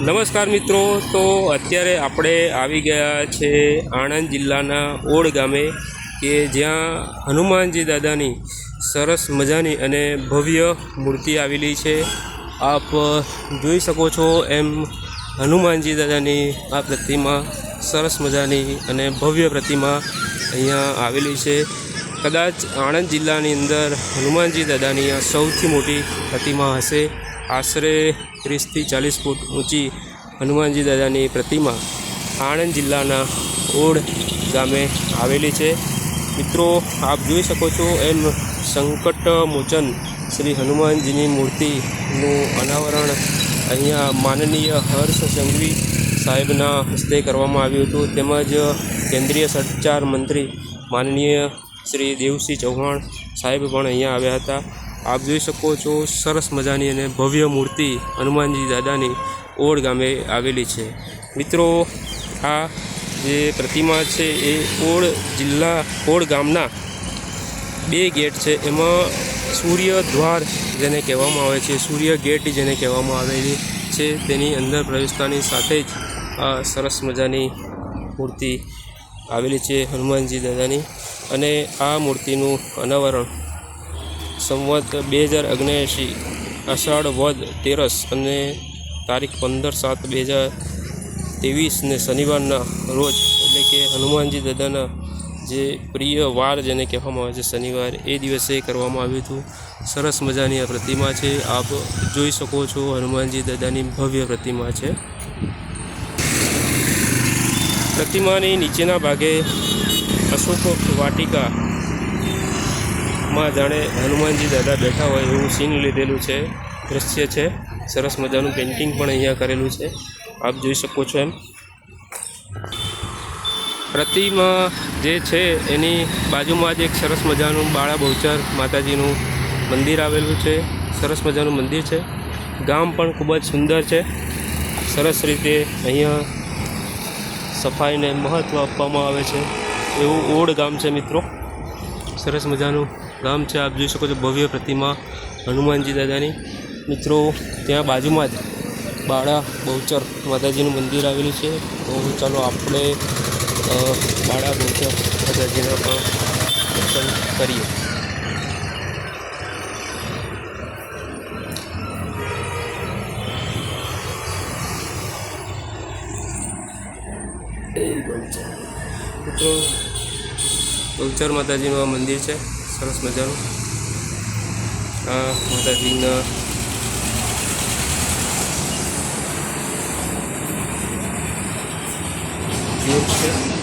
નમસ્કાર મિત્રો, તો અત્યારે આપણે આવી ગયા છે આણંદ જિલ્લાના ઓડ ગામે કે જ્યાં હનુમાનજી દાદાની સરસ મજાની અને ભવ્ય મૂર્તિ આવેલી છે. આપ જોઈ શકો છો એમ હનુમાનજી દાદાની આ પ્રતિમા સરસ મજાની અને ભવ્ય પ્રતિમા અહીંયા આવેલી છે. કદાચ આણંદ જિલ્લાની અંદર હનુમાનજી દાદાની આ સૌથી મોટી પ્રતિમા હશે. આશરે ત્રીસથી ચાલીસ ફૂટ ઊંચી હનુમાનજી દાદાની પ્રતિમા આણંદ જિલ્લાના ઓડ ગામે આવેલી છે. મિત્રો, આપ જોઈ શકો છો એમ સંકટ મોચન શ્રી હનુમાનજીની મૂર્તિનું અનાવરણ અહીંયા માનનીય હર્ષ સંઘવી સાહેબના હસ્તે કરવામાં આવ્યું હતું. તેમજ કેન્દ્રીય સંચાર મંત્રી માનનીય શ્રી દેવસિંહ ચૌહાણ સાહેબ પણ અહીંયા આવ્યા હતા. આપ જોઈ શકો છો સરસ મજાની અને ભવ્ય મૂર્તિ હનુમાનજી દાદાની ઓડ ગામે આવેલી છે. મિત્રો, આ જે પ્રતિમા છે એ ઓડ જિલ્લા ઓડ ગામના બે ગેટ છે. એમાં સૂર્ય દ્વાર જેને કહેવામાં આવે છે, સૂર્ય ગેટ જેને કહેવામાં આવેલી છે, તેની અંદર પ્રવેશતાની સાથે જ આ સરસ મજાની મૂર્તિ આવેલી છે હનુમાનજી દાદાની. અને આ મૂર્તિનું અનાવરણ સંવત બે હજાર ઓગણએંશી અષાઢ વદ તેરસ અને તારીખ પંદર સાત બે હજાર ત્રેવીસને શનિવારના રોજ, એટલે કે હનુમાનજી દાદાના જે પ્રિય વાર જેને કહેવામાં આવે છે શનિવાર, એ દિવસે કરવામાં આવ્યું હતું. સરસ મજાની આ પ્રતિમા છે. આપ જોઈ શકો છો હનુમાનજી દાદાની ભવ્ય પ્રતિમા છે. પ્રતિમાની નીચેના ભાગે અશોક વાટિકા માં જાણે હનુમાનજી દાદા બેઠા હોય એવું સીન લીધેલું છે, દ્રશ્ય છે. સરસ મજાનું પેઇન્ટિંગ પણ અહીંયા કરેલું છે. આપ જોઈ શકો છો એમ. પ્રતિમા જે છે, એની બાજુમાં જ એક સરસ મજાનું બાળા બહુચર માતાજીનું મંદિર આવેલું છે. સરસ મજાનું મંદિર છે. ગામ પણ ખૂબ જ સુંદર છે. સરસ રીતે અહીંયા સફાઈને મહત્ત્વ આપવામાં આવે છે. એવું ઓડ ગામ છે મિત્રો. સરસ મજાનું ગામ છે, આપ જોઈ શકો છો ભવ્ય પ્રતિમા હનુમાનજી દાદાની. મિત્રો, ત્યાં બાજુમાં જ બાળા બહુચર માતાજીનું મંદિર આવેલું છે. તો ચાલો આપણે બાળા બહુચર માતાજીના પણ દર્શન કરીએ. મિત્રો, બહુચર માતાજીનું આ મંદિર છે. સરસ મજાનું આ માતાજીના ગેટ છે